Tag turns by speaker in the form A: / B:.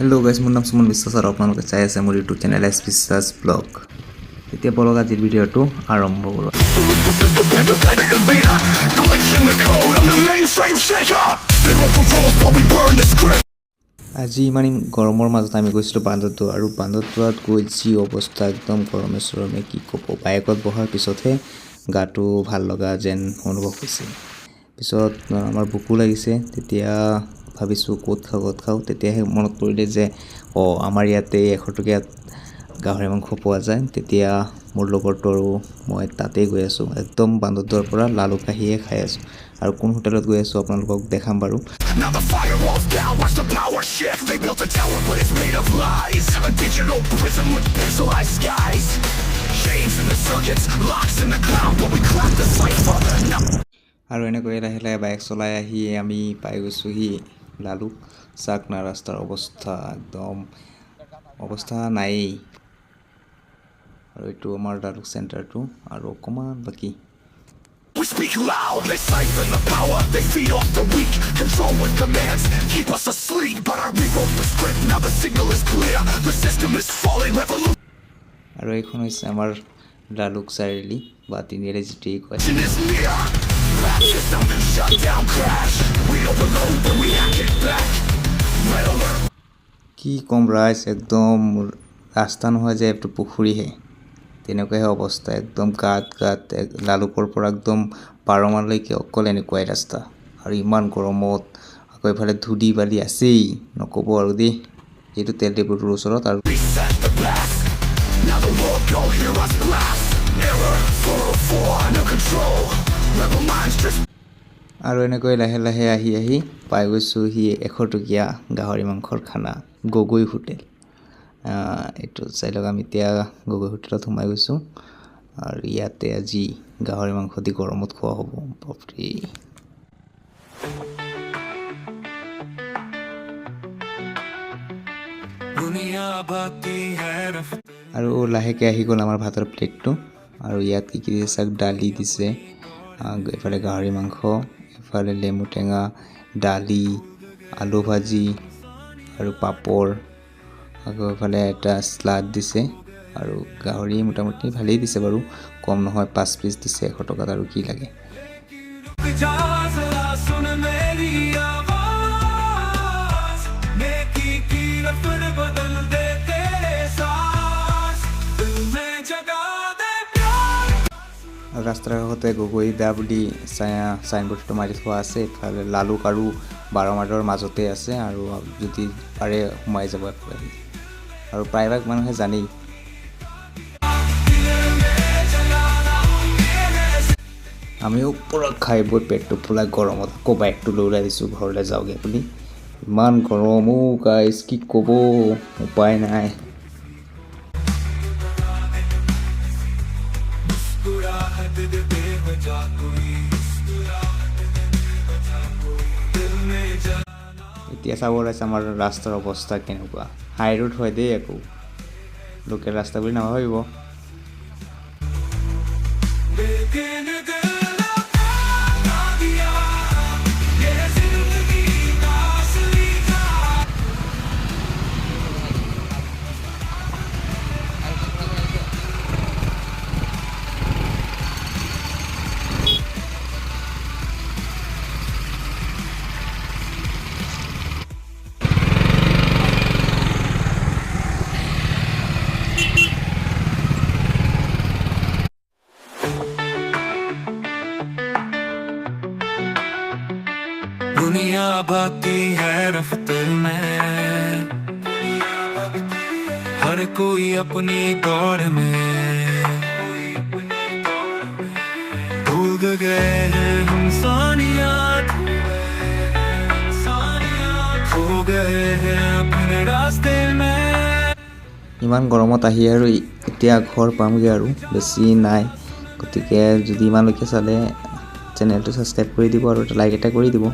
A: Hello' guys মোৰ নাম সুমন বিশ্বাস আৰু আপোনালোকে চাই আছে মোৰ YouTube channel S Biswas vlog এতিয়া বলক আজিৰ ভিডিঅ'টো আৰম্ভ কৰোঁ। আজি ইমান গৰমৰ মাজত আমি গৈছিলোঁ বান্দৰটো আৰু বান্দৰটোত গৈ যি অৱস্থা একদম গৰমে চৰমে, কি ক'ব? বাইকত বহাৰ পিছতহে গাটো ভালো লগা যেন অনুভৱ হৈছে। পিছত আমাৰ ভোকো লাগিছে, তেতিয়া ভাবিছোঁ ক'ত খাওঁ ক'ত খাওঁ তেতিয়াহে মনত পৰিলে যে অঁ আমাৰ ইয়াতে এশ টকীয়াত গাহৰি মাংস পোৱা যায় তেতিয়া মোৰ লগৰটো আৰু মই তাতেই গৈ আছোঁ একদম বান্দৰটোৰ পৰা লালু কাহিয়ে খাই আছোঁ আৰু কোন হোটেলত গৈ আছোঁ আপোনালোকক দেখাম বাৰু আৰু এনেকৈ লাহে লাহে বাইক চলাই আহি আমি পাই গৈছোঁহি লালুক চাকনা ৰাস্তাৰ অৱস্থা একদম অৱস্থা নায়েই আৰু এইটো আমাৰ লালুক চেণ্টাৰটো আৰু অকণমান বাকী
B: we speak loud, they siphon the power They feed off the weak, control with commands Keep us asleep, but our rewrote the script Now the signal is clear, the system is falling Revolution
A: আৰু এইখন হৈছে আমাৰ লালুক চাৰিআলি বা তিনিআলি যিটোৱেই কয়
B: near shut down, crash We overload, but we hack it back Red alert
A: কি ক'ম ৰাইজ একদম ৰাস্তা নহয় যে এইটো পুখুৰীহে তেনেকুৱাহে অৱস্থা একদম গাত গাত লালুকৰ পৰা একদম বাৰমানলৈকে অকল এনেকুৱাই ৰাস্তা আৰু ইমান গৰমত আকৌ এইফালে ধূলি বালি আছেই নক'ব আৰু দেই যিহেতু তেল ডিপুটোৰ ওচৰত আৰু
B: Reset the past. Now the world go hear us blast. Error 404, no control.
A: আৰু এনেকৈ লাহে লাহে আহি আহি পাই গৈছোঁহি এশটকীয়া গাহৰি মাংসৰ খানা, গগৈ হোটেল। এইটো চাই লওক, আমি এতিয়া গগৈ হোটেলত সোমাই গৈছোঁ। আৰু ইয়াতে আজি গাহৰি মাংস দি গৰমত খোৱা হ'ব, বাপৰে। আৰু লাহেকৈ আহি গ'ল আমাৰ ভাতৰ প্লেটটো। আৰু ইয়াত কি কি দিছে চাওক, দালি দিছে আহ, এইফালে গাহৰি মাংস এফালে নেমু টেঙা দালি আলু ভাজি আৰু পাপৰ আকৌ এইফালে এটা শ্লাড দিছে আৰু গাহৰি মোটামুটি ভালেই দিছে বাৰু কম নহয় পাঁচ পিচ দিছে এশ টকাত আৰু কি লাগে। ৰাস্তাৰ গগৈ দা বুলি চাই- চাইনবোৰ্ডটো মাৰি থোৱা আছে। ইফালে লালুক আৰু বাৰমাদৰ মাজতে আছে আৰু যদি পাৰে সোমাই যাব একেবাৰে। আৰু প্ৰায়ভাগ মানুহে জানেই। আমিও পূৰা খাই বৈ পেটটো ফুলাই গৰমত আকৌ বাইকটো লৈ ওলাই দিছোঁ ঘৰলৈ যাওঁগৈ বুলি। ইমান গৰম অ' গাইজ কি ক'ব? উপায় নাই। এতিয়া চাব ওলাইছে আমাৰ ৰাস্তাৰ অৱস্থা কেনেকুৱা। হাই ৰোড হয় দেই একো। লোকেল ৰাস্তা বুলি নাভাবিব।
B: दुनिया भाती है रफ्त में हर कोई अपनी दौड़ में भूल गए हैं हम सानियात सानियात खो गए हैं अपने रास्ते में
A: ইমান গৰমত আহি আৰু এতিয়া ঘৰ পামগৈ আৰু বেছি নাই গতিকে যদি ইমানলৈকে চালে চেনেলটো ছাবস্ক্ৰাইব কৰি দিব আৰু এটা লাইক এটা কৰি দিব